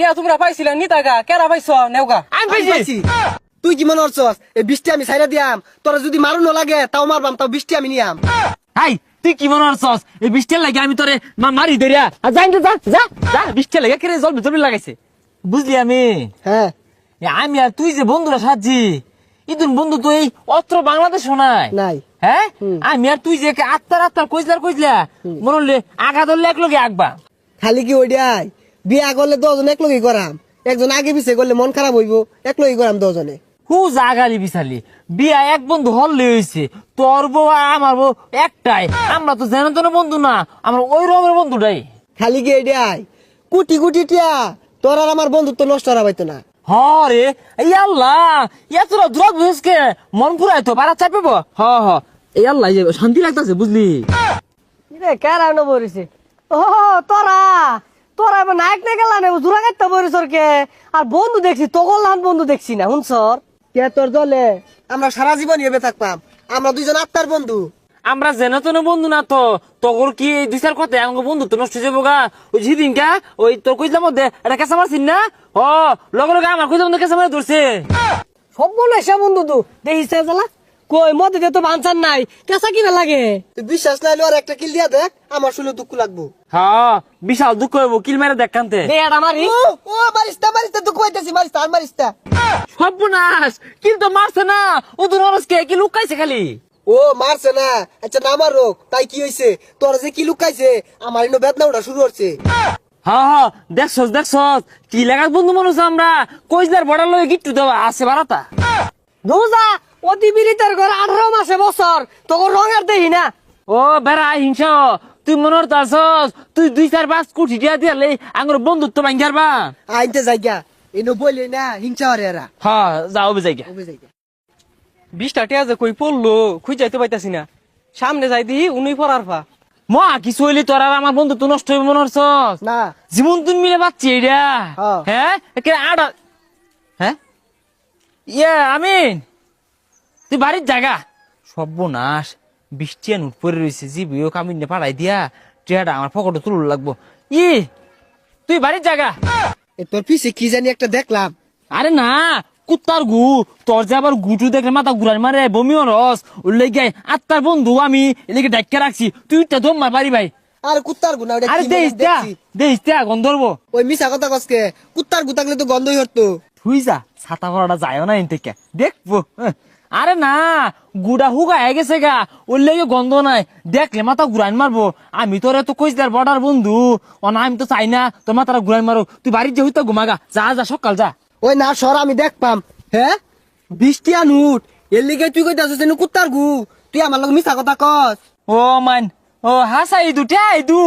টিয়া তোমরা পাইছিলা নিতাগা কেরা পাইছ? নেওগা আমি পাইছি। তুই কি মনে করছস? এই বৃষ্টি আমি ছাইরা দিয়াম। তোরা যদি মারু না লাগে তাও মারবাম তাও বৃষ্টি আমি নিয়াম। হাই তুই কি মনে করছস? এই বৃষ্টির লাগে আমি তোরে মা- মারি ধরিয়া আর যাই যা যা যা। বৃষ্টির লাগে কেরে জল ভিতরে লাগাইছে? বুঝলি আমি? হ্যাঁ। এ আমি আর তুই যে বন্ধুরা সাজি ইদুন বন্ধু তো এই অত্র বাংলাদেশ নাই। নাই। হ্যাঁ? আমি আর তুই যে আত্মার আত্মার কইসলার কইসলা মনে হলে আগা ধরলে এক লগে আগবা খালি কি ওইটাই বিয়া করলে দশজন এক লগই করাম। একজন আগে পিছে করলে মন খারাপ হইব এক লগই করাম দশজনে হু জাগালি বিছালি বিয়া এক বন্ধু হল্লে হয়েছে তোর বউ আর আমার বউ একটাই। আমরা তো যেন তেন বন্ধু না আমরা ওই রকমের বন্ধুটাই খালি কি এটাই কুটি কুটি টিয়া তোর আর আমার বন্ধুত্ব নষ্ট হরা পাইতো না। হরে এই আল্লাহ ইয়া তোরা দূরত বুঝকে মন ফুরাই তো পারা চাপিব? হ হ। এই আল্লাহ শান্তি লাগতাছে বুঝলি? রে কারা ন বরিছে ও তোরা! তোরা এবার নায়ক না গেলা না জোড়া কাটতে বরিছর কে আর বন্ধু দেখছি তোগল বন্ধু দেখছি না হুনসর কে তোর দলে? আমরা সারা জীবন এবে থাকবাম আমরা দুইজন আত্মার বন্ধু। আমরা যেন তেন বন্ধু না তো তোর কি দুই চার কথা আমাকে বন্ধু তো নষ্ট যাব গা? ওই ঝিদিন কা ওই তোর কইলাম মধ্যে এটা কেঁচা মারছিস না? ও লগে লগে আমার কইলাম কেঁচা মারে ধরছে। সব বলে এসে বন্ধু তো দেখিস জ্বালা। কই মধ্যে দিয়ে তো বাঞ্চান নাই। কেসা কিনা লাগে? তুই বিশ্বাস না হলে আর একটা কিল দিয়া দেখ আমার শুনে দুঃখ লাগবো। হ্যাঁ বিশাল দুঃখ হইব কিল মেরে দেখ কানতে দে এটা মারি? ও ও মারিস্তা মারিস্তা দুঃখ পাইতেছি মারিস্তা আর মারিস্তা সর্বনাশ! কিন্তু মারছে না ও তো নরসকে কি লুকাইছে খালি? ও মারছে না আচ্ছা না মারুক তাই কি হইছে? তোর যে কি লুকাইছে আমার ইনো বেদনা ওটা শুরু হচ্ছে হ্যাঁ হ্যাঁ দেখছস দেখছস কি লাগাত বন্ধু মানুষ আমরা কইজদার বড় লয়ে গিট্টু দেওয়া আছে বারাতা। রোজা অতি বিরিতের ঘর আঠারো মাসে বছর। তোর রঙের দেখি না। ও বেড়া হিংস। তুই মনের তাসস তুই দুই চার পাঁচ কোটি দিয়া দিয়ালে আঙ্গুর বন্ধুত্ব ভাঙ্গার বা আইনতে যাইগা। ইনো বললি না হিংসা হরে এরা। হ্যাঁ যাও বুঝাই ওবে যাইগা। বিশটা টিয়া যে কই পড়ল খুঁজ যাইতে পাইতাছি না। সামনে যাই দিহি উনি পড়ার পা। মা কিছু হইলি তোর আর আমার বন্ধুত্ব নষ্ট হইব মনে হচ্ছস না। জীবন তুমি মিলে পাচ্ছি এটা হ্যাঁ। হ্যাঁ? একে আড়া হ্যাঁ? ইয়ে আমিন। তুই বাড়ির জায়গা? সর্বনাশ। বৃষ্টি আর উঠ পরে রয়েছে জি বিয়ে কামিনে পাড়াই দিয়া টিয়াটা আমার পকেটে তুলু লাগবো। ই তুই বাড়ির জায়গা? এ তোর পিছে কি জানি একটা দেখলাম। আরে না কুত্তার গু। তোর যে আবার গুটু দেখলে মাথা ঘুরান মারে বমিও রস। উল্লে গাই আত্মার বন্ধু আমি এদিকে ডাক্কা রাখছি। তুই তো দম মার পারি ভাই। আর কুত্তার গুনা ওটা আরে দেয়া দেখছি। দেশ দেয়া গন্ধর্ব ওই মিছা কথা কসকে কুত্তার গু থাকলে তো গন্ধই হতো। তুই যা ছাতা করাটা যায় না এন থেকে দেখব হ্যাঁ। আরে না গুড়া হুগা হয়ে গেছে গা। ওর লেগে গন্ধ নাই। দেখলে মাথা ঘুরাইন মারবো। আমি তোর এত কইস দেয়ার বর্ডার বন্ধু। ও না আমি তো চাই না তোর মাথাটা ঘুরাইন মারো তুই বাড়ির যে হইতে ঘুমাগা। যা যা সকাল যা। ওই না সর আমি দেখ পাম হ্যাঁ বৃষ্টি আনুট এর লিগে তুই কইতাছিস এনু কুত্তার গু। তুই আমার লগে মিছা কথা কস। ও মান ও হাসা ইদু টে ইদু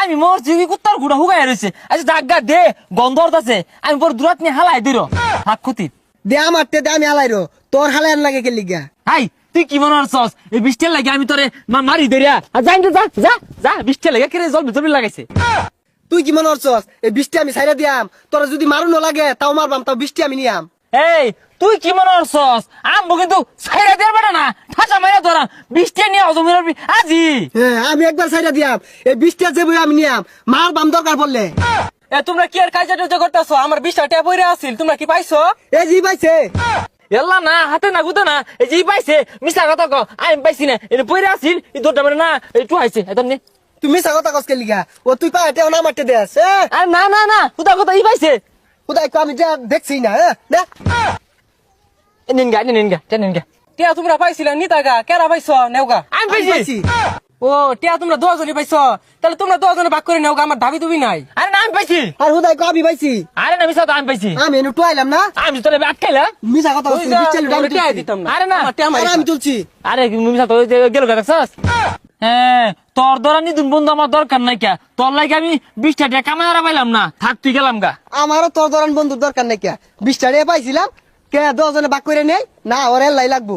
আমি মরছি কি কুত্তার গুড়া হুগাই রয়েছে আচ্ছা দাগা দে গন্ধ আছে আমি পর দূরাত নিয়ে হালাই দিল হাক দে আমার তে দে আমি তোর হালাই লাগে কে লিগা? হাই তুই কি মনে হচ্ছস এই বৃষ্টির লাগে আমি তোরে মারি ধরিয়া। আর যাই যা যা যা বৃষ্টির লাগে কেড়ে জল ভিতরে লাগাইছে? তুই কি মনে করছস? এই বৃষ্টি আমি ছাইরা দিয়াম। তোরা যদি মারু না লাগে তাও মারবাম তাও বৃষ্টি আমি নিয়াম। এই তুই কি মনে হচ্ছস আমবো কিন্তু ছাইরা দেওয়ার বেটা না। ঠাসা মাইরা ধরা বৃষ্টি নিয়ে অজমির আজি। হ্যাঁ আমি একবার ছাইরা দিয়াম। এই বৃষ্টি যে বই আমি নিয়াম। মারবাম দরকার পড়লে। এ তোমরা কি আর কাজা টাজা করতেছো? আমার বিশটা টিয়া পড়ে আসিল তোমরা কি পাইছো? এই জি পাইছে। এল্লা না হাতে না গুতো না এই যে পাইছে। মিশা কথা ক আমি পাইছি না এটা পইরা আসিল এই দৌড়টা মানে না একটু আইছে এটা নে। তুই মিছা কথা কস কে লিগা ও তুই পায় টেও না মারতে দেস আরে না না না কুতা কথা ই পাইছে। খুদাই কো আমি যা দেখছি না হ্যাঁ দেখ এ নিন গা নিন গা নিন গা। টিয়া তোমরা পাইছিলা নিতাগা কেরা পাইছ নেওগা? আমি পাইছি। ও টিয়া তোমরা দশজনই পাইছ। তাহলে তোমরা দশজনে ভাগ করে নেওগা আমার দাবি দুবি নাই। আরে না আমি পাইছি। আর হুদাই কো আমি পাইছি? আরে না মিশা তো আমি পাইছি। আমি এনু টুয়াইলাম না? আমি তোরে আটকাইলা মিছা কথা ডাউন টিয়া দিতাম না। আরে না, টিয়া আমি তুলছি। আরে মিশা তো গেল গা দেখছস? হ্যাঁ তোর দ্বারা নিদুন বন্ধু আমার দরকার নাই কে। তোর লাগে আমি বিশটা টাকা কামাই আর পাইলাম না। থাক তুই গেলাম গা। আমারও তোর ধরন বন্ধুর দরকার নাই কে। বিশটা রে পাইছিলাম কে দশজনে বাক করে নেই? না ওর এলাই লাগবো।